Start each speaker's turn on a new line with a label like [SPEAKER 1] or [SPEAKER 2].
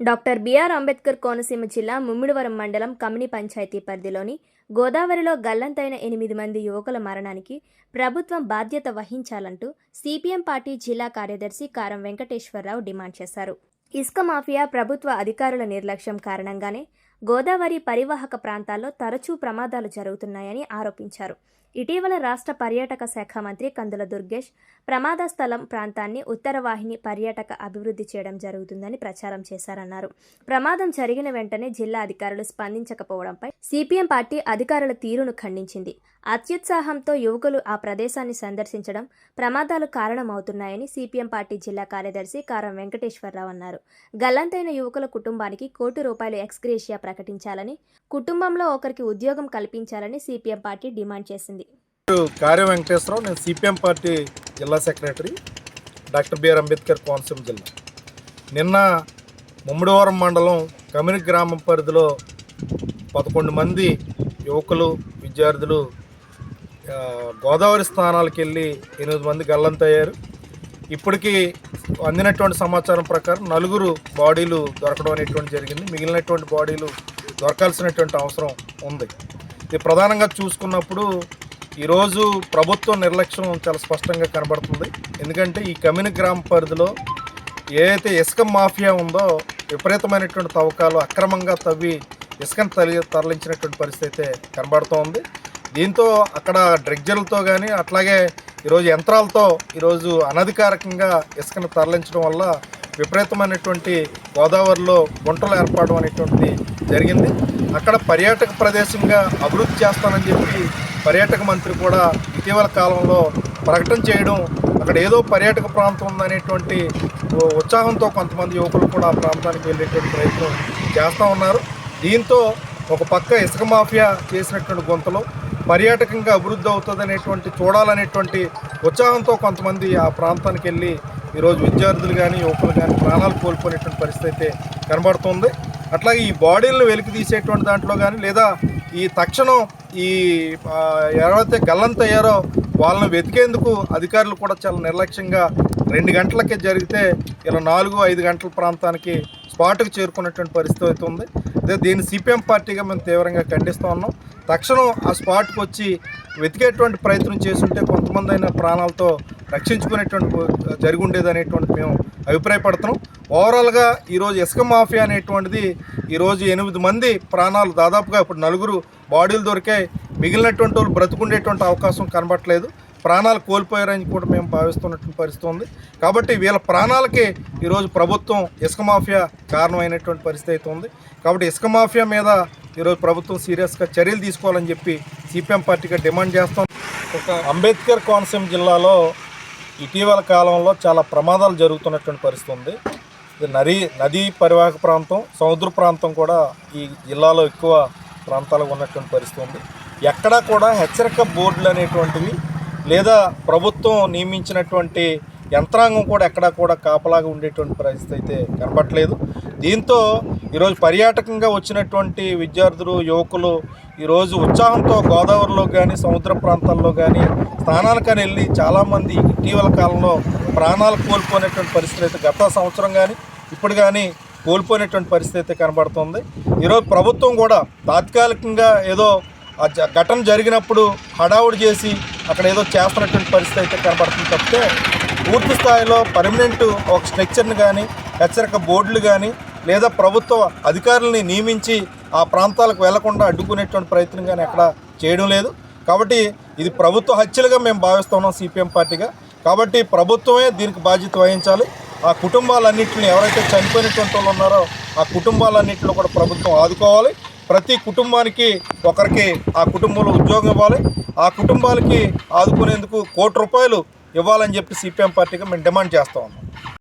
[SPEAKER 1] Doctor BR Ambedkar Konaseema జిల్లా ముమ్మిడివరం మండలం కమిని పంచాయతీ పరిధిలోని గోదావరిలో గల్లంతైన ఎనిమిది మంది యువకుల మరణానికి ప్రభుత్వం బాధ్యత వహించాలంటూ సిపిఎం పార్టీ జిల్లా కార్యదర్శి కారం వెంకటేశ్వరరావు డిమాండ్ చేశారు. ఇసుక మాఫియా ప్రభుత్వ అధికారుల నిర్లక్ష్యం కారణంగానే గోదావరి పరివాహక ప్రాంతాల్లో తరచూ ప్రమాదాలు జరుగుతున్నాయని ఆరోపించారు. ఇటీవల రాష్ట్ర పర్యాటక శాఖ మంత్రి కందుల దుర్గేష్ ప్రమాద స్థలం ప్రాంతాన్ని ఉత్తరవాహిని పర్యాటక అభివృద్ధి చేయడం జరుగుతుందని ప్రచారం చేశారన్నారు. ప్రమాదం జరిగిన వెంటనే జిల్లా అధికారులు స్పందించకపోవడంపై సిపిఎం పార్టీ అధికారుల తీరును ఖండించింది. అత్యుత్సాహంతో యువకులు ఆ ప్రదేశాన్ని సందర్శించడం ప్రమాదాలు కారణమవుతున్నాయని సిపిఎం పార్టీ జిల్లా కార్యదర్శి కారం వెంకటేశ్వరరావు అన్నారు. గల్లంతైన యువకుల కుటుంబానికి కోటి రూపాయలు ఎక్స్గ్రేషియా ప్రకటించాలని కుటుంబంలో ఒకరికి ఉద్యోగం కల్పించాలని సిపిఎం పార్టీ డిమాండ్ చేసింది.
[SPEAKER 2] కార్య వెంకటేశ్వరరావు నేను సిపిఎం పార్టీ జిల్లా secretary doctor BR Ambedkar Konaseema జిల్లా. నిన్న ముమ్మడివరం మండలం కమిని గ్రామం పరిధిలో పదకొండు మంది యువకులు విద్యార్థులు గోదావరి స్థానాలకు వెళ్ళి ఎనిమిది మంది గల్లంతయ్యారు. ఇప్పటికీ అందినటువంటి సమాచారం ప్రకారం నలుగురు బాడీలు దొరకడం అనేటువంటి జరిగింది. మిగిలినటువంటి బాడీలు దొరకాల్సినటువంటి అవసరం ఉంది. ఇది ప్రధానంగా చూసుకున్నప్పుడు ఈరోజు ప్రభుత్వ నిర్లక్ష్యం చాలా స్పష్టంగా కనబడుతుంది. ఎందుకంటే ఈ కమిన గ్రామ పరిధిలో ఏదైతే ఇసుక మాఫియా ఉందో విపరీతమైనటువంటి తవ్వకాలు అక్రమంగా తవ్వి ఇసుకను తరలి తరలించినటువంటి పరిస్థితి అయితే కనబడుతోంది. దీంతో అక్కడ డ్రగ్జర్లతో కానీ అట్లాగే ఈరోజు యంత్రాలతో ఈరోజు అనధికారికంగా ఇసుకను తరలించడం వల్ల విపరీతమైనటువంటి గోదావరిలో గుంటలు ఏర్పడడం అనేటువంటిది జరిగింది. అక్కడ పర్యాటక ప్రదేశంగా అభివృద్ధి చేస్తానని చెప్పి పర్యాటక మంత్రి కూడా ఇటీవల కాలంలో ప్రకటన చేయడం అక్కడ ఏదో పర్యాటక ప్రాంతం ఉందనేటువంటి ఉత్సాహంతో కొంతమంది యువకులు కూడా ఆ ప్రాంతానికి వెళ్ళేటువంటి ప్రయత్నం చేస్తూ ఉన్నారు. దీంతో ఒక పక్క ఇసుక మాఫియా చేసినటువంటి గుంతలు పర్యాటకంగా అభివృద్ధి అవుతుంది అనేటువంటి చూడాలనేటువంటి ఉత్సాహంతో కొంతమంది ఆ ప్రాంతానికి వెళ్ళి ఈరోజు విద్యార్థులు కానీ యువకులు కానీ ప్రాణాలు కోల్పోయినటువంటి పరిస్థితి అయితే కనబడుతుంది. అట్లాగే ఈ బాడీలను వెలికి తీసేటువంటి దాంట్లో కానీ లేదా ఈ తక్షణం ఈ ఎవరైతే గల్లం గల్లంతయ్యారో వాళ్ళని వెతికేందుకు అధికారులు కూడా చాలా నిర్లక్ష్యంగా రెండు గంటలకే జరిగితే ఇలా నాలుగు ఐదు గంటల ప్రాంతానికి స్పాట్కు చేరుకున్నటువంటి పరిస్థితి అయితే ఉంది. అదే దీన్ని సిపిఎం పార్టీగా మేము తీవ్రంగా ఖండిస్తూ ఉన్నాం. తక్షణం ఆ స్పాట్కి వచ్చి వెతికేటువంటి ప్రయత్నం చేస్తుంటే కొంతమంది అయిన ప్రాణాలతో రక్షించుకునేటువంటి జరిగి ఉండేది అనేటువంటి మేము అభిప్రాయపడుతున్నాం. ఓవరాల్గా ఈరోజు ఇసుక మాఫియా అనేటువంటిది ఈరోజు ఎనిమిది మంది ప్రాణాలు దాదాపుగా ఇప్పుడు నలుగురు బాడీలు దొరికాయి మిగిలినటువంటి వాళ్ళు బ్రతుకుండేటువంటి అవకాశం కనబట్టలేదు ప్రాణాలు కోల్పోయారని కూడా మేము భావిస్తున్నటువంటి పరిస్థితి ఉంది. కాబట్టి వీళ్ళ ప్రాణాలకి ఈరోజు ప్రభుత్వం ఇసుక మాఫియా కారణమైనటువంటి పరిస్థితి అయితే ఉంది. కాబట్టి ఇసుక మాఫియా మీద ఈరోజు ప్రభుత్వం సీరియస్గా చర్యలు తీసుకోవాలని చెప్పి సిపిఎం పార్టీగా డిమాండ్ చేస్తాం. ఒక అంబేద్కర్ కోనసీమ జిల్లాలో ఇటీవల కాలంలో చాలా ప్రమాదాలు జరుగుతున్నటువంటి పరిస్థితి ఉంది. ఇది నది నదీ పరివాహక ప్రాంతం సముద్ర ప్రాంతం కూడా ఈ జిల్లాలో ఎక్కువ ప్రాంతాలకు ఉన్నటువంటి పరిస్థితి ఉంది. ఎక్కడా కూడా హెచ్చరిక బోర్డులు అనేటువంటివి లేదా ప్రభుత్వం నియమించినటువంటి యంత్రాంగం కూడా ఎక్కడా కూడా కాపలాగా ఉండేటువంటి పరిస్థితి అయితే కనపట్లేదు దీంతో ఈరోజు పర్యాటకంగా వచ్చినటువంటి విద్యార్థులు యువకులు ఈరోజు ఉత్సాహంతో గోదావరిలో కానీ సముద్ర ప్రాంతాల్లో కానీ స్నానాలకని వెళ్ళి చాలామంది ఇటీవల కాలంలో ప్రాణాలు కోల్పోయినటువంటి పరిస్థితి అయితే గత సంవత్సరం కానీ ఇప్పుడు కానీ కోల్పోయినటువంటి పరిస్థితి అయితే కనబడుతుంది. ఈరోజు ప్రభుత్వం కూడా తాత్కాలికంగా ఏదో ఆ ఘటన జరిగినప్పుడు హడావుడి చేసి అక్కడ ఏదో చేస్తున్నటువంటి పరిస్థితి అయితే కనబడుతుంది తప్పితే పూర్తి స్థాయిలో పర్మనెంట్ ఒక స్ట్రక్చర్ని కానీ హెచ్చరిక బోర్డులు కానీ లేదా ప్రభుత్వ అధికారులని నియమించి ఆ ప్రాంతాలకు వెళ్ళకుండా అడ్డుకునేటువంటి ప్రయత్నం కానీ ఎక్కడ చేయడం లేదు. కాబట్టి ఇది ప్రభుత్వ హత్యలుగా మేము భావిస్తున్నాం సిపిఎం పార్టీగా. కాబట్టి ప్రభుత్వమే దీనికి బాధ్యత వహించాలి. ఆ కుటుంబాలన్నింటిని ఎవరైతే చనిపోయినటువంటి వాళ్ళు ఉన్నారో ఆ కుటుంబాలన్నింటిని కూడా ప్రభుత్వం ఆదుకోవాలి. ప్రతి కుటుంబానికి ఒకరికి ఆ కుటుంబంలో ఉద్యోగం ఇవ్వాలి. ఆ కుటుంబాలకి ఆదుకునేందుకు కోటి రూపాయలు ఇవ్వాలని చెప్పి సిపిఎం పార్టీగా మేము డిమాండ్ చేస్తా ఉన్నాం.